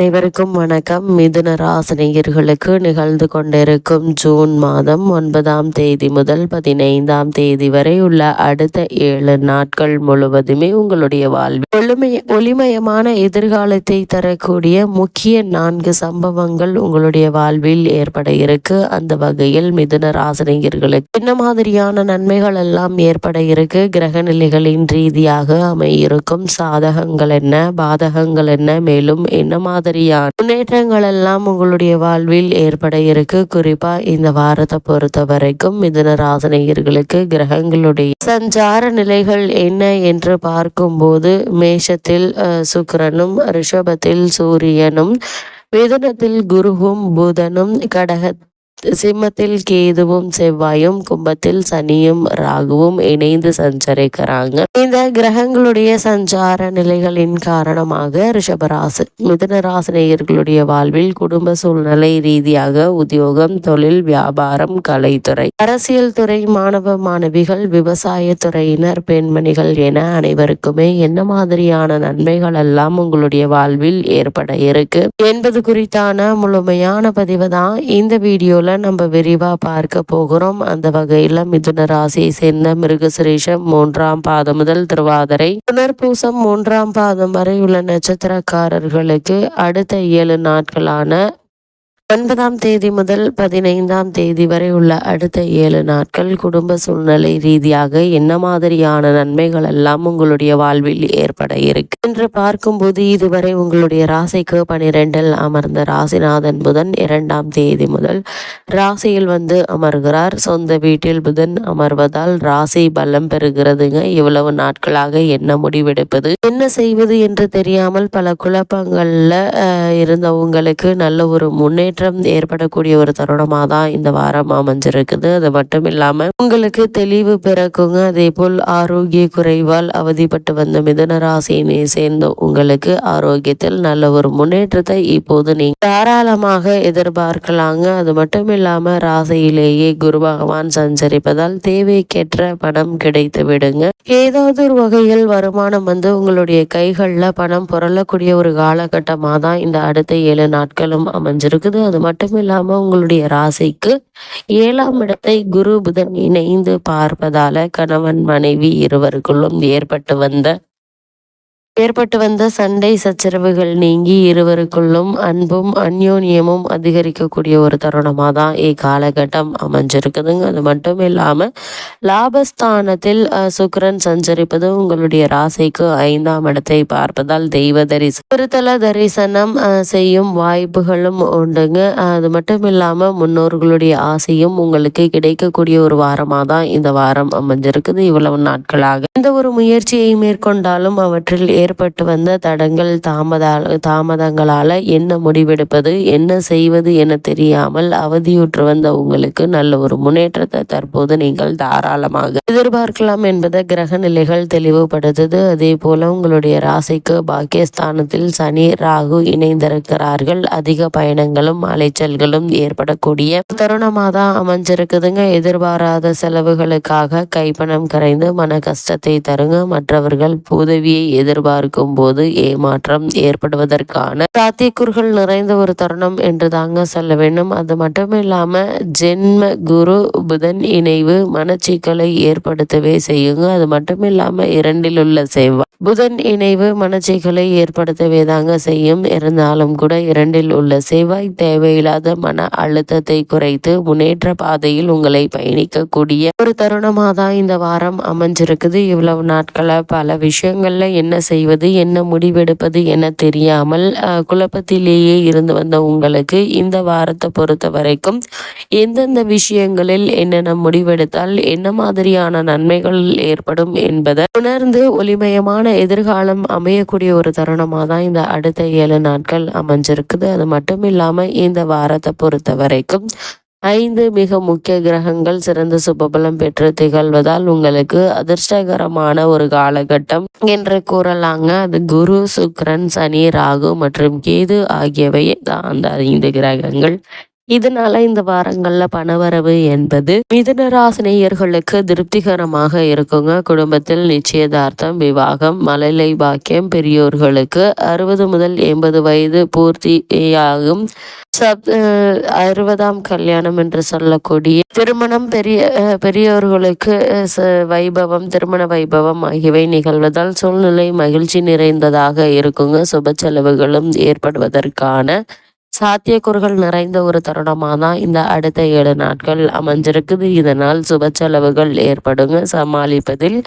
அனைவருக்கும் வணக்கம். மிதுன ராசினியர்களுக்கு நிகழ்ந்து கொண்டிருக்கும் ஜூன் மாதம் ஒன்பதாம் தேதி முதல் பதினைந்தாம் தேதி வரை உள்ள அடுத்த ஏழு நாட்கள் முழுவதுமே உங்களுடைய வாழ்வில் ஒளிமய ஒளிமயமான எதிர்காலத்தை தரக்கூடிய முக்கிய நான்கு சம்பவங்கள் உங்களுடைய வாழ்வில் ஏற்பட இருக்கு. அந்த வகையில் மிதுன ராசினியர்களுக்கு என்ன மாதிரியான நன்மைகள் எல்லாம் ஏற்பட இருக்கு? கிரக நிலைகளின் ரீதியாக அமையிருக்கும் சாதகங்கள் என்ன? பாதகங்கள் என்ன? மேலும் என்ன மாதிரி மாதிரியான முன்னேற்றங்கள் எல்லாம் உங்களுடைய வாழ்வில் ஏற்பட இருக்கு. குறிப்பா இந்த வாரத்தை பொறுத்த வரைக்கும் மிதன ராசனையர்களுக்கு கிரகங்களுடைய சஞ்சார நிலைகள் என்ன என்று பார்க்கும்போது மேஷத்தில் சுக்கரனும் ரிஷபத்தில் சூரியனும் மிதுனத்தில் குருவும் புதனும் கடக சிம்மத்தில் கேதுவும் செவ்வாயும் கும்பத்தில் சனியும் ராகுவும் இணைந்து சஞ்சரிக்கிறாங்க. இந்த கிரகங்களுடைய சஞ்சார நிலைகளின் காரணமாக ரிஷபராசி மிதன ராசினியர்களுடைய வாழ்வில் குடும்ப சூழ்நிலை ரீதியாக உத்தியோகம் தொழில் வியாபாரம் கலைத்துறை அரசியல் துறை மாணவ மாணவிகள் விவசாய துறையினர் பெண்மணிகள் என அனைவருக்குமே என்ன மாதிரியான நன்மைகள் எல்லாம் உங்களுடைய வாழ்வில் ஏற்பட இருக்கு என்பது குறித்தான முழுமையான பதிவு தான் இந்த வீடியோல நம்ம விரிவாக பார்க்க போகிறோம். அந்த வகையில் மிதுன ராசியை சேர்ந்த மிருகசுரேஷம் மூன்றாம் பாதம் முதல் திருவாதிரை. புனர்பூசம் மூன்றாம் பாதம் வரை உள்ள நட்சத்திரக்காரர்களுக்கு அடுத்த ஏழு நாட்களான ஒன்பதாம் தேதி முதல் பதினைந்தாம் தேதி வரை உள்ள அடுத்த ஏழு நாட்கள் குடும்ப சூழ்நிலை ரீதியாக என்ன மாதிரியான நன்மைகள் எல்லாம் உங்களுடைய வாழ்வில் ஏற்பட இருக்கு? என்று பார்க்கும்போது இதுவரை உங்களுடைய ராசிக்கு பனிரெண்டில் அமர்ந்த ராசிநாதன் புதன் இரண்டாம் தேதி முதல் ராசியில் வந்து அமர்கிறார். சொந்த வீட்டில் புதன் அமர்வதால் ராசி பலம் பெறுகிறதுங்க. இவ்வளவு நாட்களாக என்ன முடிவெடுப்பது? என்ன செய்வது என்று தெரியாமல் பல குழப்பங்கள்ல இருந்த உங்களுக்கு நல்ல ஒரு முன்னேற்றம் முன்னேற்றம் ஏற்படக்கூடிய ஒரு தருணமாக தான் இந்த வாரம் அமைஞ்சிருக்குது. அது மட்டும் இல்லாமல் உங்களுக்கு தெளிவு பிறக்குங்க. அதே போல் ஆரோக்கிய குறைவால் அவதிப்பட்டு வந்த மிதன ராசியினை சேர்ந்த உங்களுக்கு ஆரோக்கியத்தில் நல்ல ஒரு முன்னேற்றத்தை இப்போது நீங்க தாராளமாக எதிர்பார்க்கலாங்க. அது மட்டும் இல்லாம ராசியிலேயே குரு பகவான் சஞ்சரிப்பதால் தேவைக்கேற்ற பணம் கிடைத்து விடுங்க. ஏதாவது ஒரு வகையில் வருமானம் வந்து உங்களுடைய கைகளில் பணம் புரளக்கூடிய ஒரு காலகட்டமாக தான் இந்த அடுத்த ஏழு நாட்களும் அமைஞ்சிருக்குது. அது மட்டும் உங்களுடைய ராசிக்கு ஏழாம் இடத்தை குரு புதன் இணைந்து பார்ப்பதால கணவன் மனைவி இருவருக்குள்ளும் ஏற்பட்டு வந்த ஏற்பட்டு வந்த சண்டை சச்சரவுகள் நீங்கி இருவருக்குள்ளும் அன்பும் அந்யோன்யமும் அதிகரிக்கக்கூடிய ஒரு தருணமாக தான் இக்காலகட்டம் அமைஞ்சிருக்குதுங்க. அது மட்டும் இல்லாமல் லாபஸ்தானத்தில் சுக்கரன் சஞ்சரிப்பது உங்களுடைய ராசிக்கு ஐந்தாம் இடத்தை பார்ப்பதால் தெய்வ தரிசனம் திருத்தல தரிசனம் செய்யும் வாய்ப்புகளும் உண்டுங்க. அது மட்டும் இல்லாமல் முன்னோர்களுடைய ஆசையும் உங்களுக்கு கிடைக்கக்கூடிய ஒரு வாரமாக தான் இந்த வாரம் அமைஞ்சிருக்குது. இவ்வளவு நாட்களாக எந்த ஒரு முயற்சியை மேற்கொண்டாலும் அவற்றில் ஏற்பட்டு வந்த தடங்கள் தாமதால் தாமதங்களால் என்ன முடிவெடுப்பது என்ன செய்வது என தெரியாமல் அவதியுற்று வந்த உங்களுக்கு நல்ல ஒரு முன்னேற்றத்தை தற்போது நீங்கள் தாராளமாக எதிர்பார்க்கலாம் என்பதை கிரக நிலைகள் தெளிவுபடுத்துது. அதே போல உங்களுடைய ராசிக்கு பாக்கியஸ்தானத்தில் சனி ராகு இணைந்திருக்கிறார்கள். அதிக பயணங்களும் அலைச்சல்களும் ஏற்படக்கூடிய தருணமாக தான் அமைஞ்சிருக்குதுங்க. எதிர்பாராத செலவுகளுக்காக கைப்பணம் கரைந்து மன கஷ்டத்தை தருங்க. மற்றவர்கள் உதவியை எதிர்பார்க்க பார்க்கும் போது ஏமாற்றம் ஏற்படுவதற்கான சாத்தியக்கூறுகள் நிறைந்த ஒரு தருணம் என்று தாங்க சொல்ல வேண்டும். அது மட்டும் இல்லாம ஜென்ம குரு புதன் இணைவு மனச்சிக்கலை ஏற்படுத்தவே செய்யுங்க. அது மட்டும் இல்லாம இரண்டில் உள்ள செவ்வாய் புதன் இணைவு மனச்சிக்கலை ஏற்படுத்தவே தாங்க செய்யும். இருந்தாலும் கூட இரண்டில் உள்ள செவ்வாய் தேவையில்லாத மன அழுத்தத்தை குறைத்து முன்னேற்ற பாதையில் உங்களை பயணிக்கக்கூடிய ஒரு தருணமாக தான் இந்த வாரம் அமைஞ்சிருக்குது. இவ்வளவு நாட்களை பல விஷயங்கள்ல என்ன செய்வது என்ன முடிவெடுப்பது என தெரியாமல் குழப்பத்திலேயே இருந்து வந்த உங்களுக்கு இந்த வாரத்தை பொறுத்த வரைக்கும் எந்தெந்த விஷயங்களில் என்னென்ன முடிவெடுத்தால் என்ன மாதிரியான நன்மைகள் ஏற்படும் என்பதை உணர்ந்து ஒளிமயமான எதிர்காலம் அமையக்கூடிய ஒரு தருணமாக தான் இந்த அடுத்த ஏழு நாட்கள் அமைஞ்சிருக்குது. அது மட்டும் இல்லாமல் இந்த வாரத்தை பொறுத்த வரைக்கும் ஐந்து மிக முக்கிய கிரகங்கள் சிறந்த சுபபலம் பெற்று திகழ்வதால் உங்களுக்கு அதிர்ஷ்டகரமான ஒரு காலகட்டம் என்று கூறலாங்க. அது குரு சுக்ரன் சனி ராகு மற்றும் கேது ஆகியவை தான் அந்த ஐந்து கிரகங்கள். இதனால இந்த வாரங்கள்ல பணவரவு என்பது மிதுன ராசினியர்களுக்கு திருப்திகரமாக இருக்குங்க. குடும்பத்தில் நிச்சயதார்த்தம் விவாகம் மழலை பாக்கியம் பெரியோர்களுக்கு அறுபது முதல் எண்பது வயது பூர்த்தியாகும். சப் அறுபதாம் கல்யாணம் என்று சொல்லக்கூடிய திருமணம் பெரிய பெரியோர்களுக்கு வைபவம் திருமண வைபவம் ஆகியவை நிகழ்வதால் சூழ்நிலை மகிழ்ச்சி நிறைந்ததாக இருக்குங்க. சுப செலவுகளும் ஏற்படுவதற்கான சாத்தியக்கூறுகள் நிறைந்த ஒரு தருணமாக தான் இந்த அடுத்த ஏழு நாட்கள் அமைஞ்சிருக்குது. இதனால் சுப செலவுகள் ஏற்படுங்க. சமாளிப்பதில்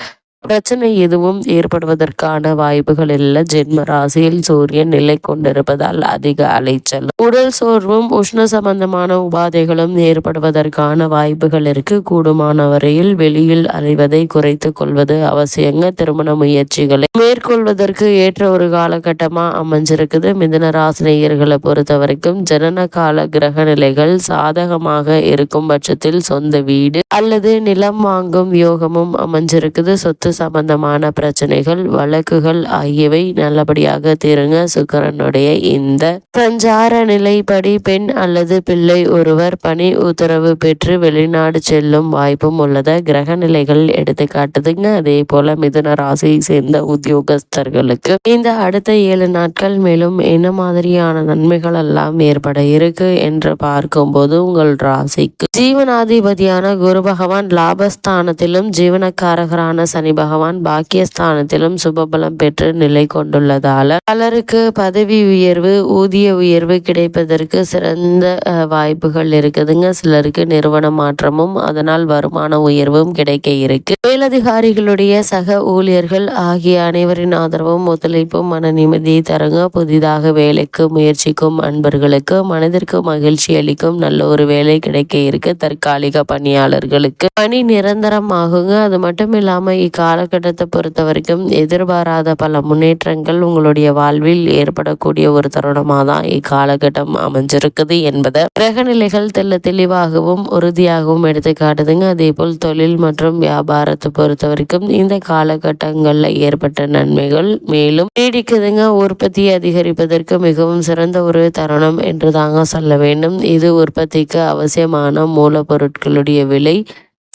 பிரச்சனை எதுவும் ஏற்படுவதற்கான வாய்ப்புகள் இல்லை. ஜென்ம ராசியில் சூரியன் நிலை கொண்டிருப்பதால் அதிக அலைச்சல். உடல் சோர்வும் உஷ்ண சம்பந்தமான உபாதைகளும் ஏற்படுவதற்கான வாய்ப்புகள் இருக்கு. கூடுமான வரையில் வெளியில் அலைவதை குறைத்து கொள்வது அவசியங்க. திருமண முயற்சிகளை மேற்கொள்வதற்கு ஏற்ற ஒரு காலகட்டமா அமைஞ்சிருக்குது. மிதன ராசினியர்களை பொறுத்த வரைக்கும் ஜனன கால கிரக நிலைகள் சாதகமாக இருக்கும் பட்சத்தில் சொந்த வீடு அல்லது நிலம் வாங்கும் யோகமும் அமைஞ்சிருக்குது. சொத்து சொத்து சம்பந்தமான பிரச்சனைகள் வழக்குகள் ஆகியவை நல்லபடியாக தீருங்க. சுக்கரனுடைய இந்த சஞ்சார நிலைப்படி பெண் அல்லது பிள்ளை ஒருவர் பணி உத்தரவு பெற்று வெளிநாடு செல்லும் வாய்ப்பும் உள்ளத கிரக நிலைகள் எடுத்து காட்டுதுங்க அதே போல மிதுன ராசியை சேர்ந்த உத்தியோகஸ்தர்களுக்கு இந்த அடுத்த ஏழு நாட்கள் மேலும் என்ன மாதிரியான நன்மைகள் எல்லாம் ஏற்பட இருக்கு என்று பார்க்கும்போது உங்கள் ராசிக்கு ஜீவனாதிபதியான குரு பகவான் லாபஸ்தானத்திலும் ஜீவனக்காரகரான சனி பகவான் பாக்கியஸ்தானத்திலும் சுபபலம் பெற்று நிலை கொண்டுள்ளதால பலருக்கு பதவி உயர்வு ஊதிய உயர்வு கிடைப்பதற்கு சிறந்த வாய்ப்புகள் இருக்குதுங்க. சிலருக்கு நிறுவன மாற்றமும் அதனால் வருமான உயர்வும் கிடைக்க இருக்கு. மேலதிகாரிகளுடைய சக ஊழியர்கள் ஆகிய அனைவரின் ஆதரவும் ஒத்துழைப்பும் மன நிம்மதியை தருங்க. புதிதாக வேலைக்கு முயற்சிக்கும் அன்பர்களுக்கு மனதிற்கு மகிழ்ச்சி அளிக்கும் நல்ல ஒரு வேலை கிடைக்க இருக்கு. தற்காலிக பணியாளர்களுக்கு பணி நிரந்தரம் ஆகுங்க அது மட்டும் இல்லாம இக்கா காலகட்டத்தை பொறுத்த வரைக்கும் எதிர்பாராத பல முன்னேற்றங்கள் உங்களுடைய வாழ்வில் ஏற்படக்கூடிய ஒரு தருணமாக தான் இக்காலகட்டம் அமைஞ்சிருக்குது என்பதை கிரகநிலைகள் தெல்ல தெளிவாகவும் உறுதியாகவும் எடுத்து காட்டுதுங்க. அதே போல் தொழில் மற்றும் வியாபாரத்தை பொறுத்த வரைக்கும் இந்த காலகட்டங்களில் ஏற்பட்ட நன்மைகள் மேலும் நீடிக்குதுங்க. உற்பத்தியை அதிகரிப்பதற்கு மிகவும் சிறந்த ஒரு தருணம் என்று தாங்க சொல்ல வேண்டும். இது உற்பத்திக்கு அவசியமான மூலப்பொருட்களுடைய விலை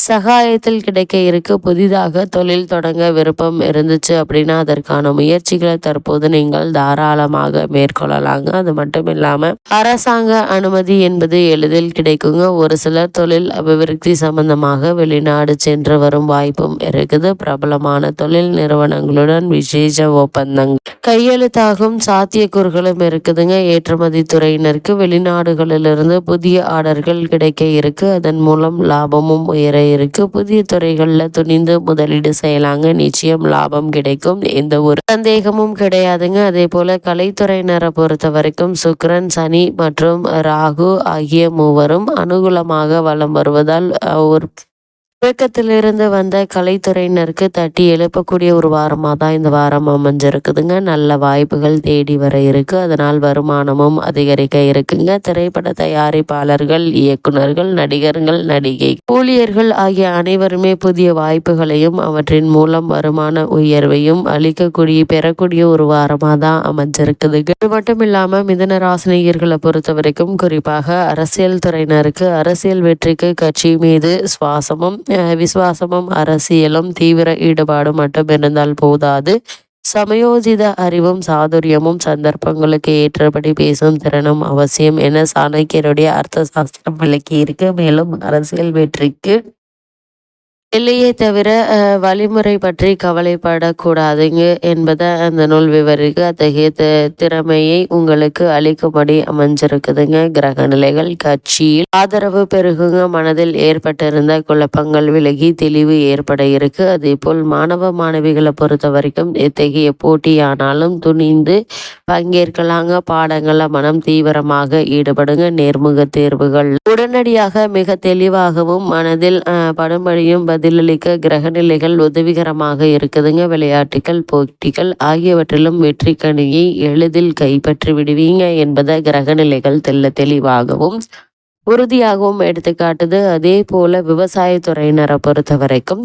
சகாயத்தில் கிடைக்க இருக்கு புதிதாக தொழில் தொடங்க விருப்பம் இருந்துச்சு அப்படின்னா அதற்கான முயற்சிகளை தற்போது நீங்கள் தாராளமாக மேற்கொள்ளலாங்க. அது மட்டும் இல்லாமல் அரசாங்க அனுமதி என்பது எளிதில் கிடைக்குங்க. ஒரு சிலர் தொழில் அபிவிருத்தி சம்பந்தமாக வெளிநாடு சென்று வரும் வாய்ப்பும் இருக்குது. பிரபலமான தொழில் நிறுவனங்களுடன் விசேஷ ஒப்பந்தங்கள் கையெழுத்தாகும் சாத்தியக்கூறுகளும் இருக்குதுங்க. ஏற்றுமதி துறையினருக்கு வெளிநாடுகளிலிருந்து புதிய ஆர்டர்கள் கிடைக்க இருக்கு. அதன் மூலம் லாபமும் உயர இருக்கு. புதிய துறைகளில் துணிந்து முதலீடு செய்யலாங்க. நிச்சயம் லாபம் கிடைக்கும். எந்த ஒரு சந்தேகமும் கிடையாதுங்க. அதே போல கலைத்துறையினரை பொறுத்த வரைக்கும் சுக்ரன் சனி மற்றும் ராகு ஆகிய மூவரும் அனுகூலமாக வலம் வருவதால் ஒரு துவக்கத்திலிருந்து வந்த கலைத்துறையினருக்கு தட்டி எழுப்பக்கூடிய ஒரு வாரமாக தான் இந்த வாரம் அமைஞ்சிருக்குதுங்க. நல்ல வாய்ப்புகள் தேடி வர இருக்குது அதனால் வருமானமும் அதிகரிக்க இருக்குங்க. திரைப்பட தயாரிப்பாளர்கள் இயக்குநர்கள் நடிகர்கள் நடிகை ஊழியர்கள் ஆகிய அனைவருமே புதிய வாய்ப்புகளையும் அவற்றின் மூலம் வருமான உயர்வையும் அளிக்கக்கூடிய பெறக்கூடிய ஒரு வாரமாக தான் அமைஞ்சிருக்குதுங்க. அது மட்டும் இல்லாமல் மிதன ராசினியர்களை பொறுத்த வரைக்கும் குறிப்பாக அரசியல் துறையினருக்கு அரசியல் வெற்றிக்கு கட்சி மீது சுவாசமும் விசுவாசமும் அரசியலும் தீவிர ஈடுபாடும் மட்டும் இருந்தால் போதாது. சமயோஜித அறிவும் சாதுரியமும் சந்தர்ப்பங்களுக்கு ஏற்றபடி பேசும் திறனும் அவசியம் என சாணக்கியருடைய அர்த்த சாஸ்திரம் விளக்கி இருக்கு மேலும் அரசியல் வெற்றிக்கு இல்லையே தவிர வழிமுறை பற்றி கவலைப்படக்கூடாதுங்க என்பதை அந்த நூல் விவரிக்கு அத்தகைய திறமையை உங்களுக்கு அளிக்கும்படி அமைஞ்சிருக்குதுங்க. கிரக நிலைகள் கட்சியில் ஆதரவு பெருகுங்க. மனதில் ஏற்பட்டிருந்த குழப்பங்கள் விலகி தெளிவு ஏற்பட இருக்கு. அதே போல் மாணவ மாணவிகளை பொறுத்த வரைக்கும் எத்தகைய போட்டியானாலும் துணிந்து பங்கேற்கலாங்க. பாடங்களை மனம் தீவிரமாக ஈடுபடுங்க. நேர்முக தேர்வுகள் உடனடியாக மிக தெளிவாகவும் மனதில் படும்படியும் பதில் பதிலளிக்க கிரகநிலைகள் உதவிகரமாக இருக்குதுங்க. விளையாட்டுகள் போட்டிகள் ஆகியவற்றிலும் வெற்றி கணியை எளிதில் கைப்பற்றி விடுவீங்க என்பதை கிரகநிலைகள் தெல்ல தெளிவாகவும் உறுதியாகவும் எடுத்துக்காட்டுது அதே போல விவசாயத்துறையினரை பொறுத்த வரைக்கும்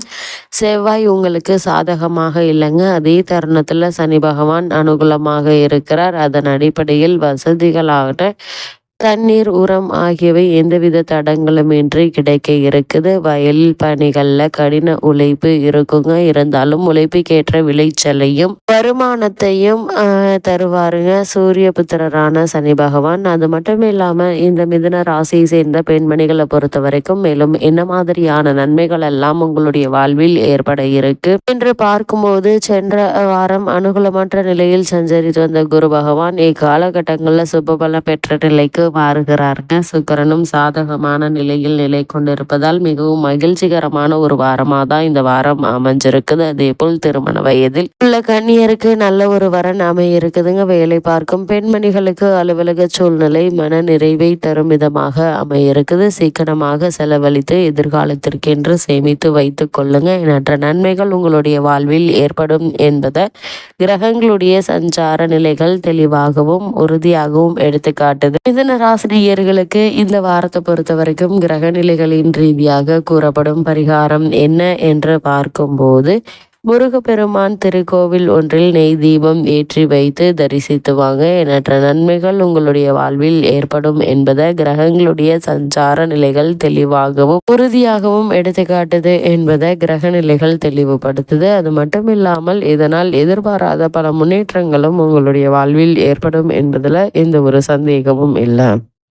செவ்வாய் உங்களுக்கு சாதகமாக இல்லைங்க. அதே தருணத்தில் சனி பகவான் அனுகூலமாக இருக்கிறார். அதன் அடிப்படையில் வசதிகளாக தண்ணீர் உரம் ஆகியவை எந்தவித தடங்களுமின்றி கிடைக்க இருக்குது. வயல் பணிகளில் கடின உழைப்பு இருக்குங்க. இருந்தாலும் உழைப்புக்கேற்ற விளைச்சலையும் வருமானத்தையும் தருவாருங்க. சூரிய புத்திரரான சனி பகவான். அது மட்டும் இல்லாமல் இந்த மிதன ராசியை சேர்ந்த பெண்மணிகளை பொறுத்த வரைக்கும் மேலும் என்ன மாதிரியான நன்மைகள் எல்லாம் உங்களுடைய வாழ்வில் ஏற்பட இருக்கு? என்று பார்க்கும்போது சென்ற வாரம் அனுகூலமற்ற நிலையில் சஞ்சரித்து வந்த குரு பகவான் இக்காலகட்டங்களில் சுபபலம் பெற்ற நிலைக்கு மாறுகிறாருங்க. சுக்கரனும் சாதகமான நிலையில் நிலை கொண்டிருப்பதால் மிகவும் மகிழ்ச்சிகரமான ஒரு வாரமாக தான் இந்த வாரம் அமைஞ்சிருக்குது. அதே போல் திருமண வயதில் உள்ள கண்ணியருக்கு நல்ல ஒரு வரன் அமைய இருக்குதுங்க வேலை பார்க்கும் பெண்மணிகளுக்கு அலுவலக சூழ்நிலை மன நிறைவை தரும் விதமாக அமையிருக்குது. சீக்கிரமாக செலவழித்து எதிர்காலத்திற்கென்று சேமித்து வைத்துக் கொள்ளுங்க. எண்ணற்ற நன்மைகள் உங்களுடைய வாழ்வில் ஏற்படும் என்பதை கிரகங்களுடைய சஞ்சார நிலைகள் தெளிவாகவும் உறுதியாகவும் எடுத்துக்காட்டுது. மிதன ராசினியர்களுக்கு இந்த வாரத்தை பொறுத்த வரைக்கும் கிரக நிலைகளின் ரீதியாக கூறப்படும் பரிகாரம் என்ன என்று பார்க்கும்போது முருகப்பெருமான் திருக்கோவில் ஒன்றில் நெய் தீபம் ஏற்றி வைத்து தரிசித்து வாங்க. எண்ணற்ற நன்மைகள் உங்களுடைய வாழ்வில் ஏற்படும் என்பதை கிரகங்களுடைய சஞ்சார நிலைகள் தெளிவாகவும் உறுதியாகவும் எடுத்துக்காட்டுது என்பதை கிரக நிலைகள் தெளிவுபடுத்துது. அது மட்டும் இல்லாமல் இதனால் எதிர்பாராத பல முன்னேற்றங்களும் உங்களுடைய வாழ்வில் ஏற்படும் என்பதில் எந்த ஒரு சந்தேகமும் இல்லை.